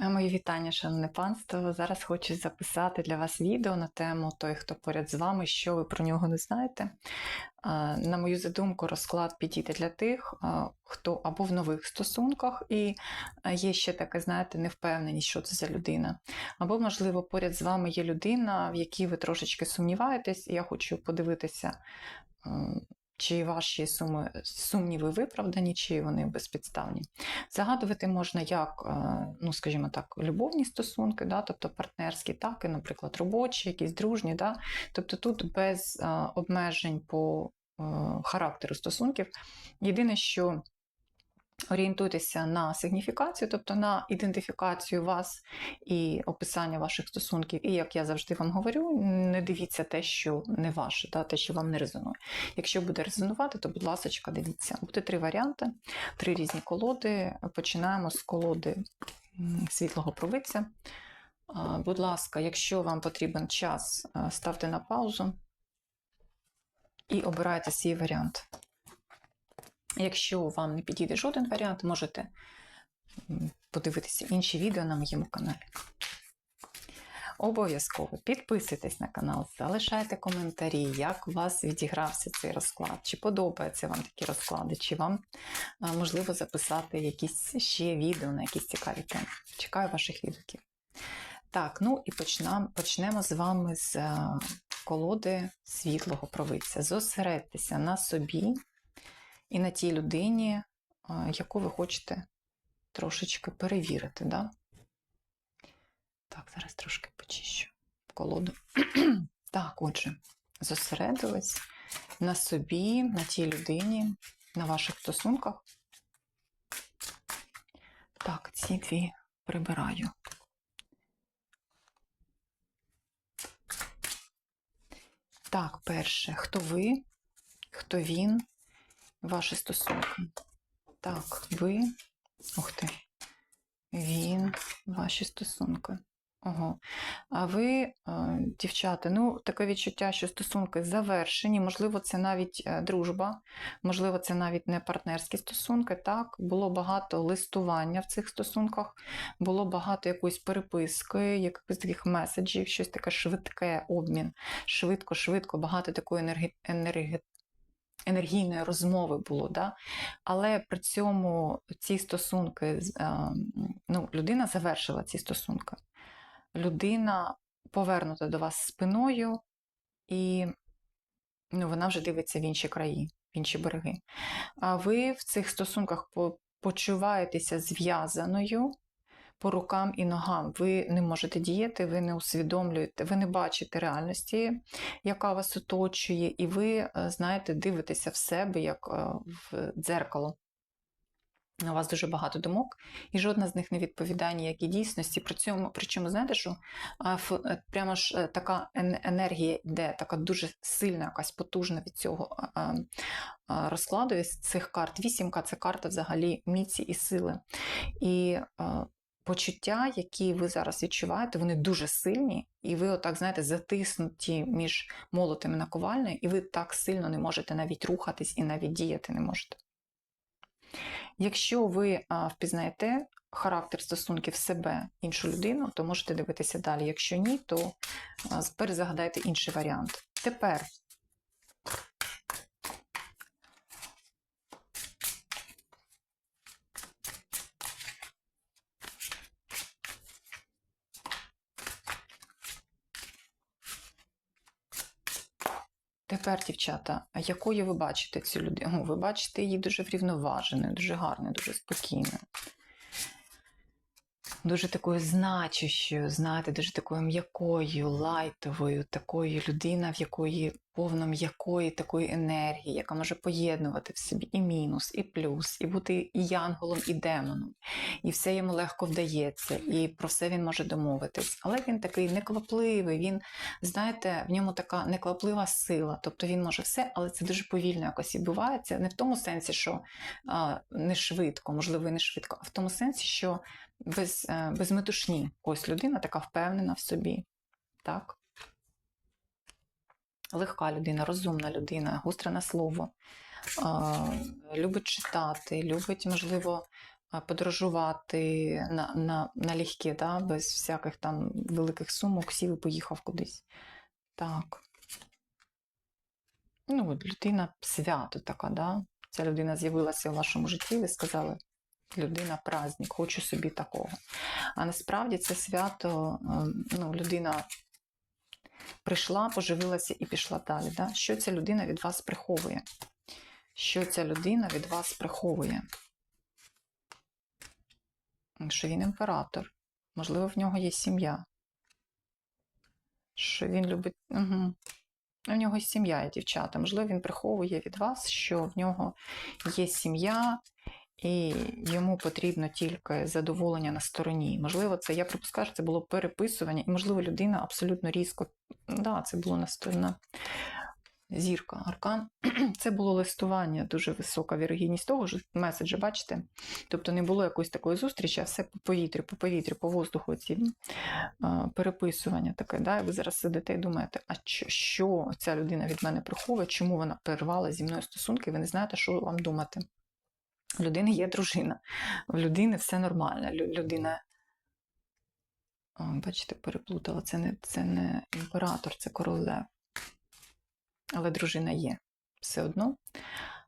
Мої вітання, шановне панство. Зараз хочу записати для вас відео на тему той, хто поряд з вами, що ви про нього не знаєте. На мою задумку, розклад підійде для тих, хто або в нових стосунках, і є ще таке, знаєте, невпевненість, що це за людина. Або, можливо, поряд з вами є людина, в якій ви трошечки сумніваєтесь, і я хочу подивитися. Чи ваші суми, сумніви виправдані, чи вони безпідставні. Загадувати можна як, е, ну скажімо так, любовні стосунки, да, тобто партнерські, так і, наприклад, робочі, якісь дружні. Да. Тобто тут без е, обмежень по е, характеру стосунків. Єдине, що орієнтуйтеся на сигніфікацію, тобто на ідентифікацію вас і описання ваших стосунків. І як я завжди вам говорю, не дивіться те, що не ваше, да, те, що вам не резонує. Якщо буде резонувати, то, будь ласка, дивіться. Буде три варіанти, три різні колоди. Починаємо з колоди світлого провидця. Будь ласка, якщо вам потрібен час, ставте на паузу і обирайте свій варіант. Якщо вам не підійде жоден варіант, можете подивитися інші відео на моєму каналі. Обов'язково підписуйтесь на канал, залишайте коментарі, як у вас відігрався цей розклад, чи подобаються вам такі розклади, чи вам можливо записати якісь ще відео на якісь цікаві теми. Чекаю ваших відгуків. Так, ну і почнемо, почнемо з вами з е, колоди світлого провидця. Зосередьтеся на собі і на тій людині, яку ви хочете трошечки перевірити. Да? Так, зараз трошки почищу колоду. так, отже, зосередились на собі, на тій людині, на ваших стосунках. Так, ці дві прибираю. Так, перше, хто ви, хто він, ваші стосунки. Так, ви, ух ти, він, ваші стосунки. Ого. А ви, е, дівчата, ну, таке відчуття, що стосунки завершені, можливо, це навіть е, дружба, можливо, це навіть не партнерські стосунки. Так, було багато листування в цих стосунках, було багато якоїсь переписки, якихось таких меседжів, щось таке швидке обмін. Швидко, швидко, багато такої енергі... енергі... енергійної розмови було. Да? Але при цьому ці стосунки, е, ну, людина завершила ці стосунки людина повернута до вас спиною, і ну, вона вже дивиться в інші краї, в інші береги. А ви в цих стосунках почуваєтеся зв'язаною по рукам і ногам. Ви не можете діяти, ви не усвідомлюєте, ви не бачите реальності, яка вас оточує, і ви, е, знаєте, дивитеся в себе як е, в дзеркало. У вас дуже багато думок, і жодна з них не відповідає ніякій дійсності. При цьому, причому, знаєте, що е, прямо ж така енергія йде, така дуже сильна, якась потужна від цього розкладу із цих карт. Вісімка це карта взагалі міці і сили. І почуття, які ви зараз відчуваєте, вони дуже сильні, і ви, отак, знаєте, затиснуті між молотом і наковальнею, і ви так сильно не можете навіть рухатись і навіть діяти не можете. Якщо ви впізнаєте характер стосунків себе іншу людину, то можете дивитися далі. Якщо ні, то перезагадайте інший варіант. Тепер Тепер, дівчата, якою ви бачите цю людину? Ви бачите її дуже врівноваженою, дуже гарною, дуже спокійною. Дуже такою значущою, знаєте, дуже такою м'якою, лайтовою, такою людина, в якої повно м'якої такої енергії, яка може поєднувати в собі і мінус, і плюс, і бути і янголом, і демоном. І все йому легко вдається, і про все він може домовитись. Але він такий неквапливий, він, знаєте, в ньому така некваплива сила. Тобто він може все, але це дуже повільно якось відбувається. Не в тому сенсі, що а, не швидко, можливо, не швидко, а в тому сенсі, що без, е, без метушні. Ось людина така впевнена в собі. Так? Легка людина, розумна людина, гостра на слово, любить читати, любить, можливо, подорожувати на, на, налегке, да, без всяких там великих сумок, сів і поїхав кудись. Так. Ну, людина свято така, да? Ця людина з'явилася в вашому житті, ви сказали, людина праздник, хочу собі такого. А насправді це свято, е, ну, людина прийшла, поживилася і пішла далі. Да? Що ця людина від вас приховує? Що ця людина від вас приховує? Що він імператор. Можливо, в нього є сім'я. Що він любить. Угу. У нього сім'я дівчата. Можливо, він приховує від вас, що в нього є сім'я, і йому потрібно тільки задоволення на стороні. Можливо, це я припускаю, що це було переписування, і, можливо, людина абсолютно різко. Да, це було на сторона зірка, аркан. Це було листування, дуже висока вірогідність того, що меседжі, бачите? Тобто не було якоїсь такої зустрічі, а все по повітрю, по повітрю, по воздуху ці переписування таке. Да? І ви зараз сидите і думаєте, а що, ця людина від мене приховує, чому вона перервала зі мною стосунки, ви не знаєте, що вам думати. У людини є дружина, в людини все нормально. Людина, бачите, переплутала, це не, це не імператор, це король Лев. Але дружина є все одно.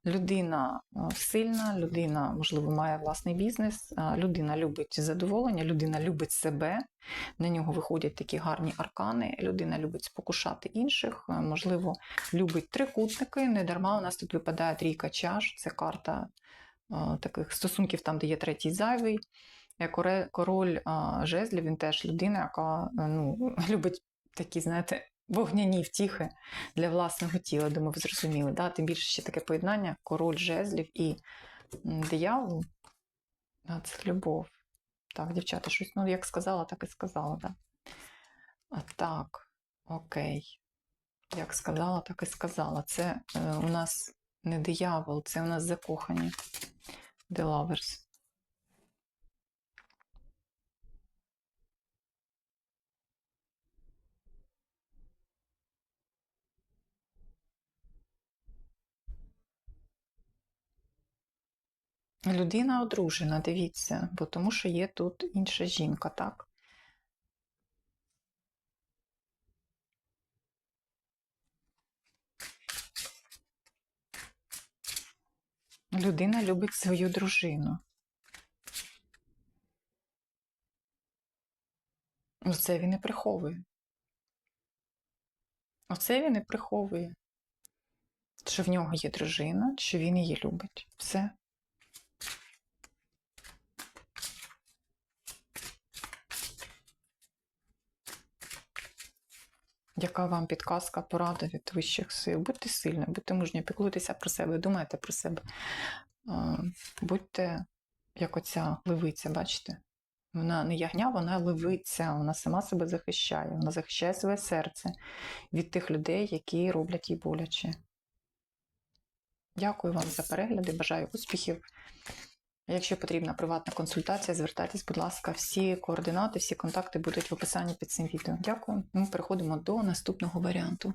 Людина сильна, людина, можливо, має власний бізнес, людина любить задоволення, людина любить себе, на нього виходять такі гарні аркани, людина любить спокушати інших, можливо, любить трикутники. Не дарма у нас тут випадає трійка чаш, це карта таких стосунків, там, де є третій зайвий. Е, Король жезлів, він теж людина, яка е, ну, любить такі, знаєте, вогняні втіхи для власного тіла. Думаю, ви зрозуміли. Да? Тим більше ще таке поєднання король жезлів і диявол. Це любов. Так, дівчата, щось, ну, як сказала, так і сказала. Да? А, так, окей. Як сказала, так і сказала. Це е, у нас не диявол, це у нас закохані. The Lovers. Людина одружена, дивіться, бо тому що є тут інша жінка, так? Людина любить свою дружину. Оце він і приховує. Оце він і приховує. Що в нього є дружина, що він її любить. Все. Яка вам підказка, порада від вищих сил? Будьте сильні, будьте мужні, піклуйтеся про себе, думайте про себе. Будьте як оця левиця, бачите? Вона не ягня, вона левиця, вона сама себе захищає, вона захищає своє серце від тих людей, які роблять їй боляче. Дякую вам за перегляди, бажаю успіхів. Якщо потрібна приватна консультація, звертайтесь, будь ласка, всі координати, всі контакти будуть в описанні під цим відео. Дякую. Ми переходимо до наступного варіанту.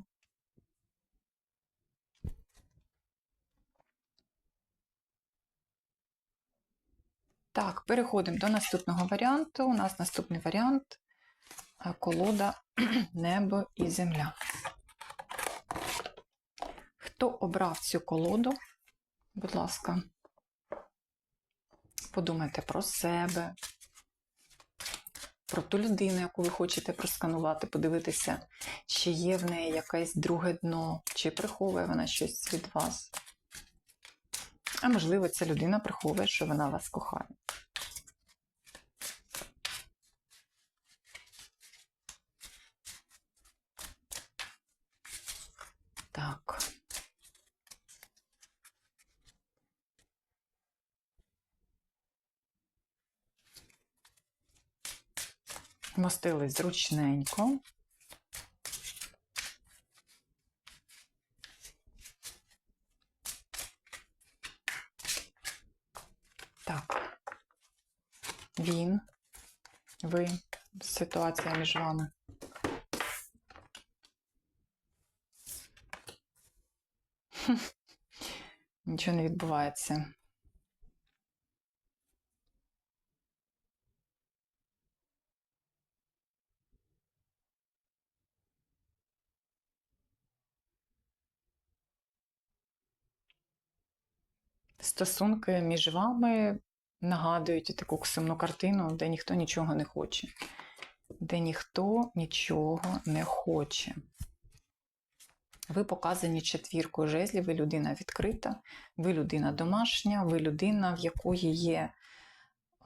Так, переходимо до наступного варіанту. У нас наступний варіант колода Небо і Земля. Хто обрав цю колоду? Будь ласка, подумайте про себе, про ту людину, яку ви хочете просканувати, подивитися, чи є в неї якесь друге дно, чи приховує вона щось від вас. А можливо, ця людина приховує, що вона вас кохає. Так. Мостили зручненько. Так. Він, ви, ситуація між вами. Нічого не відбувається. Стосунки між вами нагадують таку сумну картину, де ніхто нічого не хоче. Де ніхто нічого не хоче. Ви показані четвіркою жезлів, ви людина відкрита, ви людина домашня, ви людина, в якої є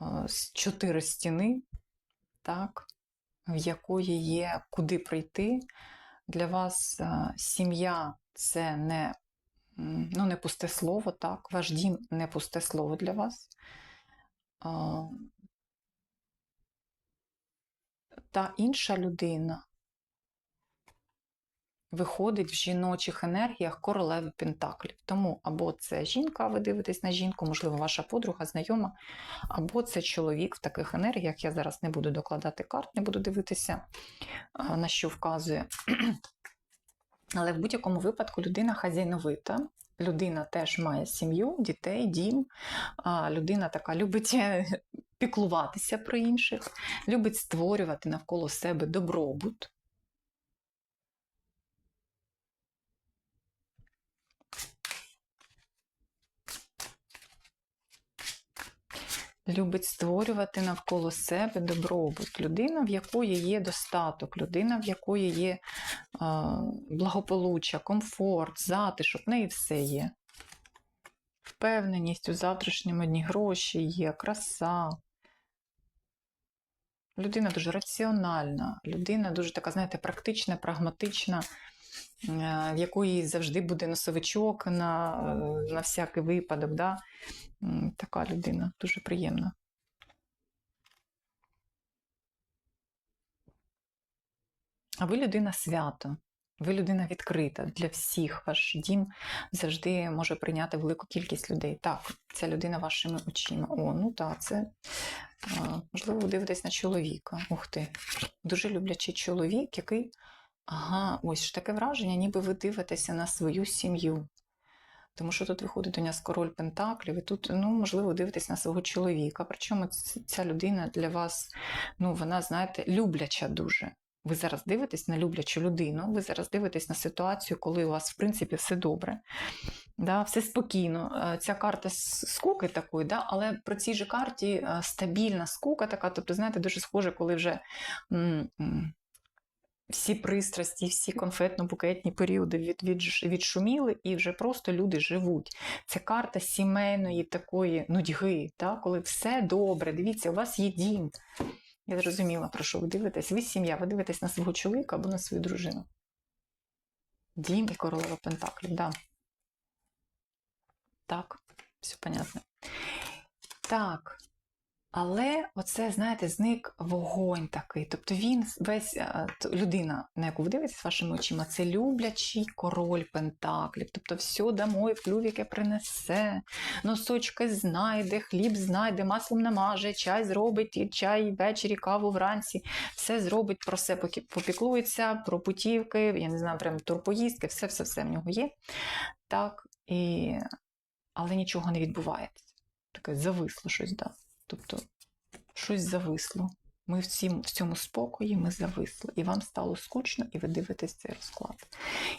е, чотири стіни, так, в якої є куди прийти. Для вас е, сім'я це не, ну, не пусте слово, так, ваш дім не пусте слово для вас. Та інша людина виходить в жіночих енергіях королеви Пентаклів. Тому або це жінка, ви дивитесь на жінку, можливо, ваша подруга, знайома, або це чоловік в таких енергіях. Я зараз не буду докладати карт, не буду дивитися, на що вказує. Але в будь-якому випадку людина хазяйновита. Людина теж має сім'ю, дітей, дім. Людина така любить е, піклуватися про інших, любить створювати навколо себе добробут. Любить створювати навколо себе добробут. Людина, в якої є достаток, людина, в якої є благополуччя, комфорт, затишок, в неї все є. Впевненість у завтрашньому дні гроші є, краса. Людина дуже раціональна, людина дуже така, знаєте, практична, прагматична, в якої завжди буде носовичок на на всякий випадок. Да? Така людина дуже приємна. А ви людина свято, ви людина відкрита для всіх. Ваш дім завжди може прийняти велику кількість людей. Так, ця людина вашими очима. О, ну так, це можливо, ви дивитесь на чоловіка. Ух ти, дуже люблячий чоловік, який. Ага, ось таке враження, ніби ви дивитеся на свою сім'ю. Тому що тут виходить у нас король Пентаклів, і тут, ну, можливо, дивитесь на свого чоловіка. Причому ця людина для вас, ну, вона, знаєте, любляча дуже. Ви зараз дивитесь на люблячу людину, ви зараз дивитесь на ситуацію, коли у вас, в принципі, все добре, да, все спокійно. Е, ця карта скуки такої, да, але при цій же карті е, стабільна скука така, тобто, знаєте, дуже схоже, коли вже всі пристрасті, всі конфетно-букетні періоди від, від, відшуміли, і вже просто люди живуть. Це карта сімейної такої нудьги, та, коли все добре. Дивіться, у вас є дім. Я зрозуміла, про що ви дивитесь. Ви сім'я, ви дивитесь на свого чоловіка або на свою дружину. Дім і королева Пентаклів, да. Так, все понятно. Так. Але оце, знаєте, зник вогонь такий. Тобто він весь е, людина, на яку ви дивитесь вашими очима, це люблячий король Пентаклів. Тобто, все домой в клювіки принесе, носочки знайде, хліб знайде, маслом намаже, чай зробить, чай ввечері, каву вранці. Все зробить про все попіклується, про путівки, я не знаю, прям турпоїздки, все-все-все в нього є. Так, і... Але нічого не відбувається. Таке зависло щось, да. Тобто щось зависло. Ми в цім, в цьому спокої ми зависли, і вам стало скучно, і ви дивитесь цей розклад.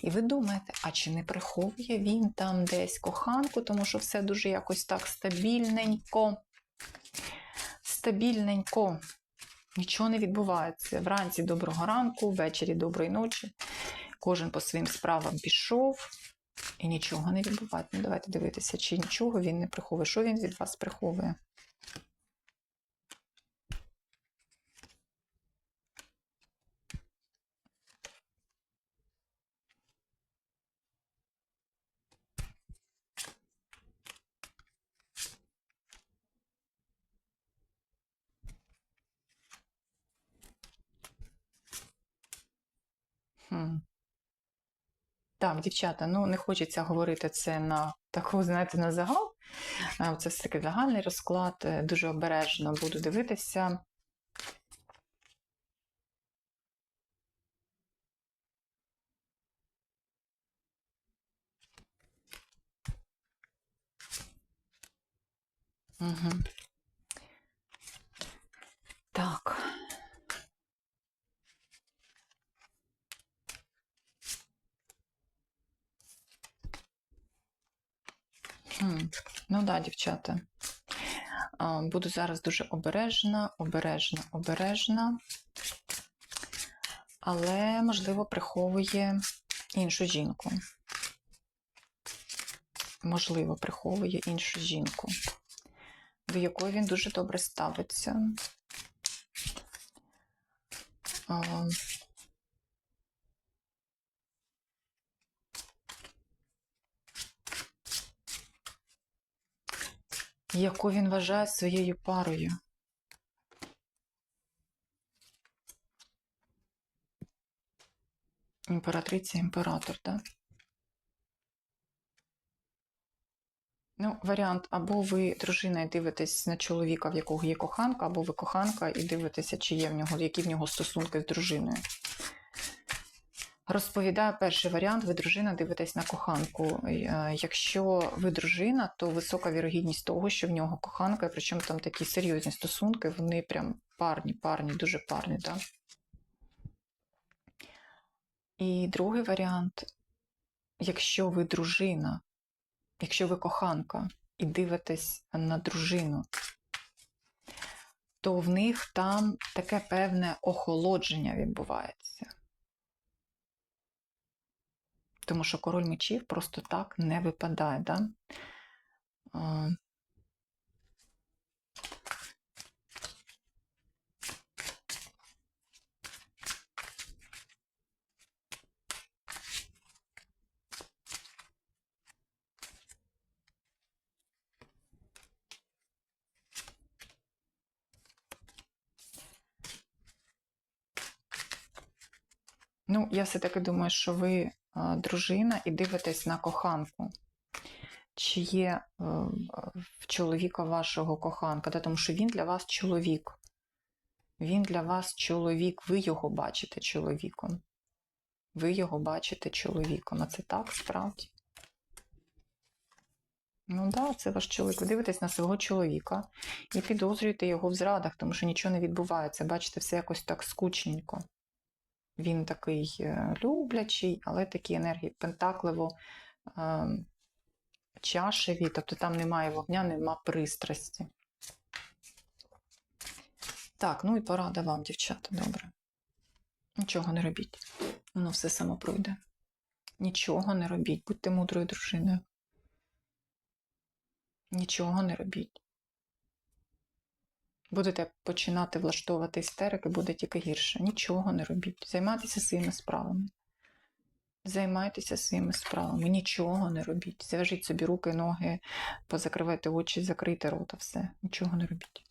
І ви думаєте, а чи не приховує він там десь коханку, тому що все дуже якось так стабільненько. Стабільненько. Нічого не відбувається. Вранці доброго ранку, ввечері доброї ночі. Кожен по своїм справам пішов, і нічого не відбувається. Ну, Давайте дивитися, чи нічого він не приховує. Що він від вас приховує? Хм. Так, дівчата, ну не хочеться говорити це на таку, знаєте, на загал. Це все таки загальний розклад. Е, дуже обережно буду дивитися. Угу. Так. Ну да, дівчата. Буду зараз дуже обережна, обережна, обережна. Але, можливо, приховує іншу жінку. Можливо, приховує іншу жінку, до якої він дуже добре ставиться. Яку він вважає своєю парою. Імператриця, імператор, так? Ну, варіант, або ви дружина і дивитесь на чоловіка, в якого є коханка, або ви коханка і дивитеся, чи є в нього, які в нього стосунки з дружиною. Розповідаю перший варіант: ви дружина дивитесь на коханку. Е, Якщо ви дружина, то висока вірогідність того, що в нього коханка, причому там такі серйозні стосунки, вони прям парні, парні, дуже парні, так? І другий варіант, якщо ви дружина, якщо ви коханка і дивитесь на дружину, то в них там таке певне охолодження відбувається. Тому що король мечів просто так не випадає. Да? Ну, я все-таки думаю, що ви дружина і дивитесь на коханку. Чи є е, в чоловіка вашого коханка? Тому що він для вас чоловік. Він для вас чоловік, ви його бачите чоловіком. Ви його бачите чоловіком. А це так справді? Ну так, да, це ваш чоловік. Ви дивитесь на свого чоловіка і підозрюєте його в зрадах, тому що нічого не відбувається. Бачите, все якось так скучненько. Він такий е, люблячий, але такі енергії пентакливо е, чашеві, тобто там немає вогня, нема пристрасті. Так, ну і порада вам, дівчата, добре. Нічого не робіть. Воно все само пройде. Нічого не робіть, будьте мудрою дружиною. Нічого не робіть. Будете починати влаштовувати істерики, буде тільки гірше. Нічого не робіть. Займайтеся своїми справами. Займайтеся своїми справами, нічого не робіть. Зв'яжіть собі руки, ноги, позакривайте очі, закрийте рота, все. Нічого не робіть.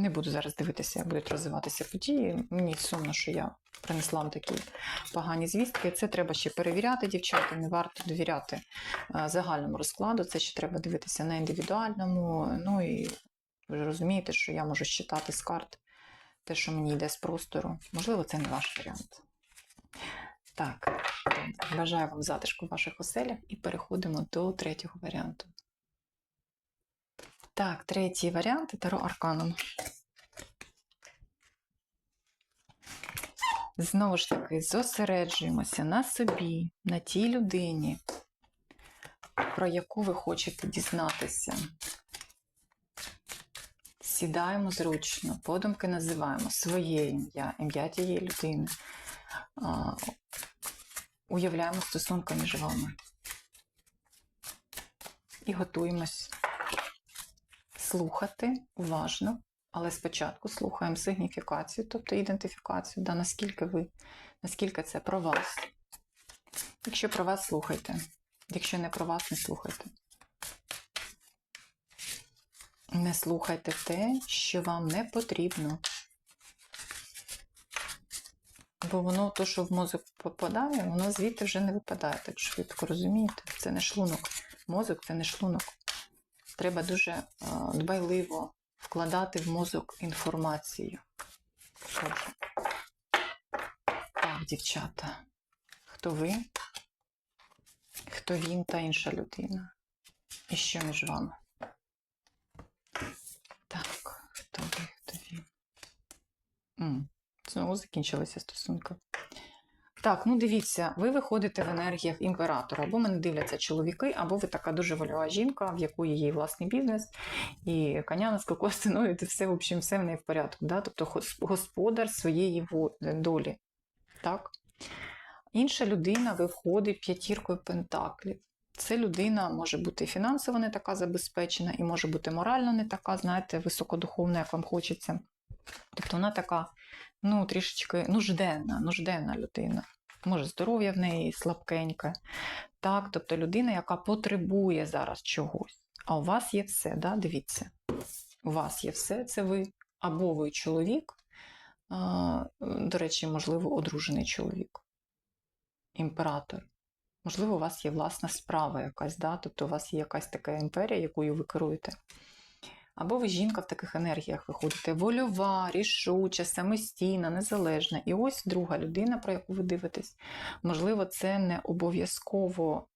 Не буду зараз дивитися, як будуть розвиватися події. Мені сумно, що я принесла вам такі погані звістки. Це треба ще перевіряти, дівчата. Не варто довіряти е, загальному розкладу. Це ще треба дивитися на індивідуальному. Ну і ви розумієте, що я можу считати з карт те, що мені йде з простору. Можливо, це не ваш варіант. Так, бажаю вам затишку в ваших оселях і переходимо до третього варіанту. Так, третій варіант Таро Арканом. Знову ж таки, зосереджуємося на собі, на тій людині, про яку ви хочете дізнатися. Сідаємо зручно, подумки називаємо своє ім'я, ім'я тієї людини. А, уявляємо стосунки між вами. І готуємось слухати уважно, але спочатку слухаємо сигніфікацію, тобто ідентифікацію, да, наскільки ви, наскільки це про вас. Якщо про вас слухайте, якщо не про вас, не слухайте. Не слухайте те, що вам не потрібно. Бо воно, то, що в мозок попадає, воно звідти вже не випадає так швидко, розумієте? Це не шлунок. Мозок це не шлунок. Треба дуже е, дбайливо вкладати в мозок інформацію. Отже. Так, дівчата. Хто ви? Хто він та інша людина? І що між вами? Так, хто ви, хто він? М, Знову закінчилися стосунки. Так, ну дивіться, ви виходите в енергіях імператора, або мене дивляться чоловіки, або ви така дуже вольова жінка, в якої є власний бізнес, і коня з кокосиною, і все, в общем, все в неї в порядку. Да? Тобто господар своєї долі. Так? Інша людина виходить п'ятіркою пентаклів. Це людина може бути фінансово не така забезпечена, і може бути морально не така, знаєте, високодуховна, як вам хочеться. Тобто вона така, ну, трішечки нужденна, нужденна людина. Може, здоров'я в неї слабкеньке. Так, тобто людина, яка потребує зараз чогось. А у вас є все, да? дивіться. У вас є все, це ви або ви чоловік, до речі, можливо, одружений чоловік, імператор. Можливо, у вас є власна справа якась, да? тобто у вас є якась така імперія, якою ви керуєте. Або ви жінка в таких енергіях виходите вольова, рішуча, самостійна, незалежна. І ось друга людина, про яку ви дивитесь. Можливо, це не обов'язково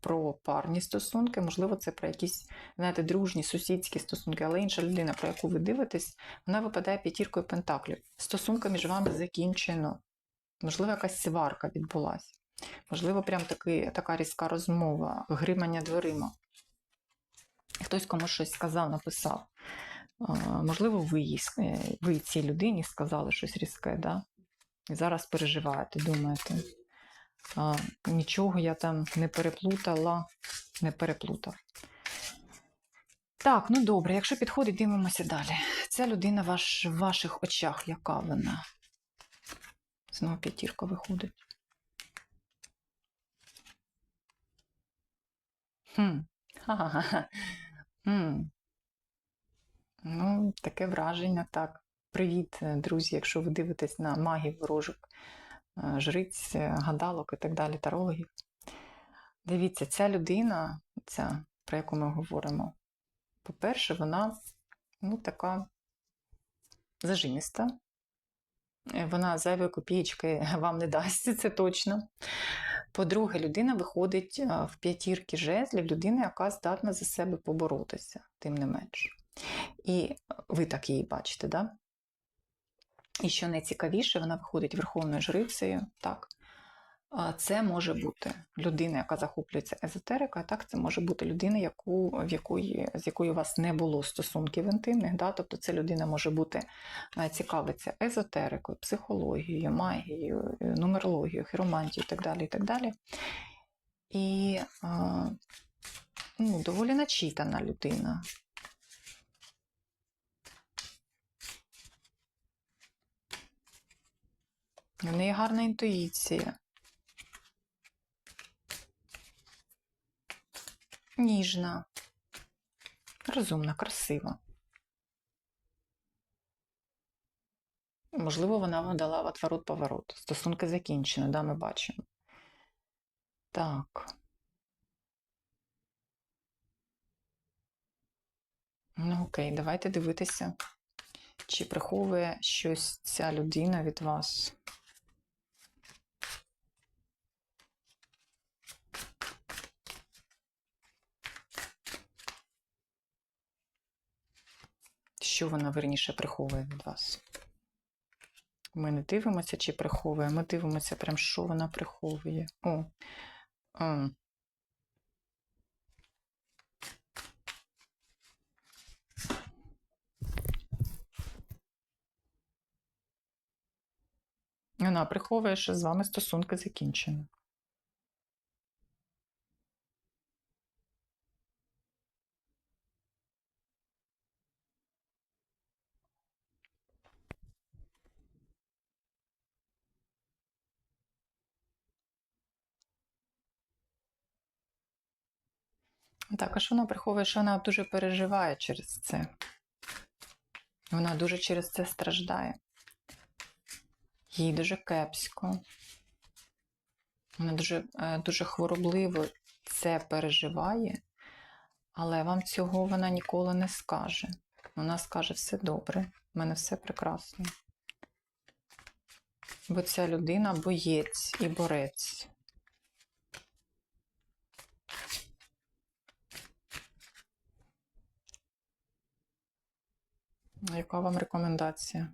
про парні стосунки, можливо, це про якісь, знаєте, дружні, сусідські стосунки, але інша людина, про яку ви дивитесь, вона випадає п'ятіркою пентаклів. Стосунка між вами закінчено. Можливо, якась сварка відбулася. Можливо, прям таки, така різка розмова, гримання дверима. Хтось комусь щось сказав, написав. Можливо, ви, їй е, ви цій людині сказали щось різке, да? і зараз переживаєте, думаєте. Нічого я там не переплутала, не переплутав. Так, ну добре, якщо підходить, дивимося далі. Ця людина ваш, в ваших очах, яка вона? Знову п'ятірка виходить. Хм. Ха-ха-ха. Хм. Ну, таке враження, так. Привіт, е, друзі, якщо ви дивитесь на магів, ворожок, е, жриць, е, гадалок і так далі, тарологів. Дивіться, ця людина, ця, про яку ми говоримо, по-перше, вона ну, така зажиміста. Вона зайвої копієчки вам не дасть, це точно. По-друге, людина виходить е, в п'ятірки жезлів, людина, яка здатна за себе поборотися, тим не менш. І ви так її бачите, да? І що найцікавіше, вона виходить верховною жрицею. Так. Це може бути людина, яка захоплюється езотерикою, а так це може бути людина, яку, в якої, з якою у вас не було стосунків інтимних. Да? Тобто це людина може бути е, цікавиться езотерикою, психологією, магією, е, нумерологією, хіромантією і так далі. І, так далі. і ну, доволі начитана людина. В неї гарна інтуїція. Ніжна, розумна, красива. Можливо, вона вам дала отворот поворот. Стосунки закінчені, да, ми бачимо. Так. Ну, окей, давайте дивитися, чи приховує щось ця людина від вас. Що вона верніше приховує від вас? Ми не дивимося, чи приховує. Ми дивимося, прям, що вона приховує. О. А. Вона приховує, що з вами стосунки закінчені. Також вона приховує, що вона дуже переживає через це. Вона дуже через це страждає. Їй дуже кепсько. Вона дуже, е, дуже хворобливо це переживає, але вам цього вона ніколи не скаже. Вона скаже все добре, в мене все прекрасно. Бо ця людина боєць і борець. Яка вам рекомендація?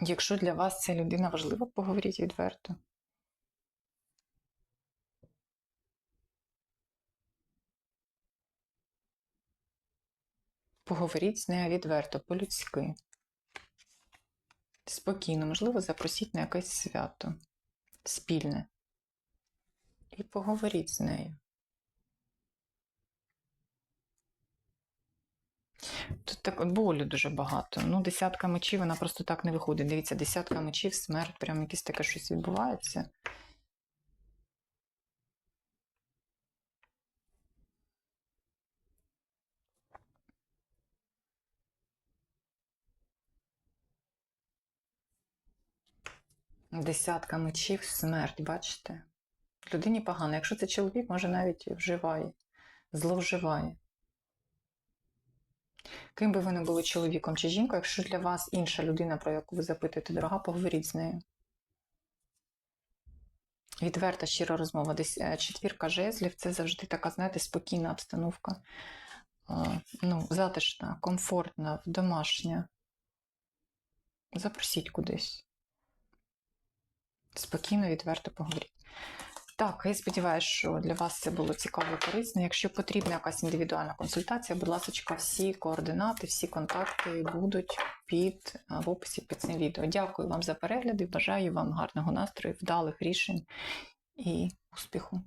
Якщо для вас ця людина важлива, поговоріть відверто. Поговоріть з нею відверто, по-людськи. Спокійно, можливо, запросіть на якесь свято спільне. І поговоріть з нею. Тут так от болю дуже багато. Ну, десятка мечів, вона просто так не виходить. Дивіться, десятка мечів, смерть, прям якесь таке щось відбувається. Десятка мечів, смерть, бачите? Людині погано. Якщо це чоловік, може навіть вживає, зловживає. Ким би ви не були чоловіком чи жінкою, якщо для вас інша людина, про яку ви запитуєте, дорога, поговоріть з нею. Відверта, щира розмова. Десь е, четвірка жезлів це завжди така, знаєте, спокійна обстановка. Е, Ну, затишна, комфортна, домашня. Запросіть кудись. Спокійно, відверто поговоріть. Так, я сподіваюся, що для вас це було цікаво і корисно. Якщо потрібна якась індивідуальна консультація, будь ласка, всі координати, всі контакти будуть під в описі під цим відео. Дякую вам за перегляди. Бажаю вам гарного настрою, вдалих рішень і успіху.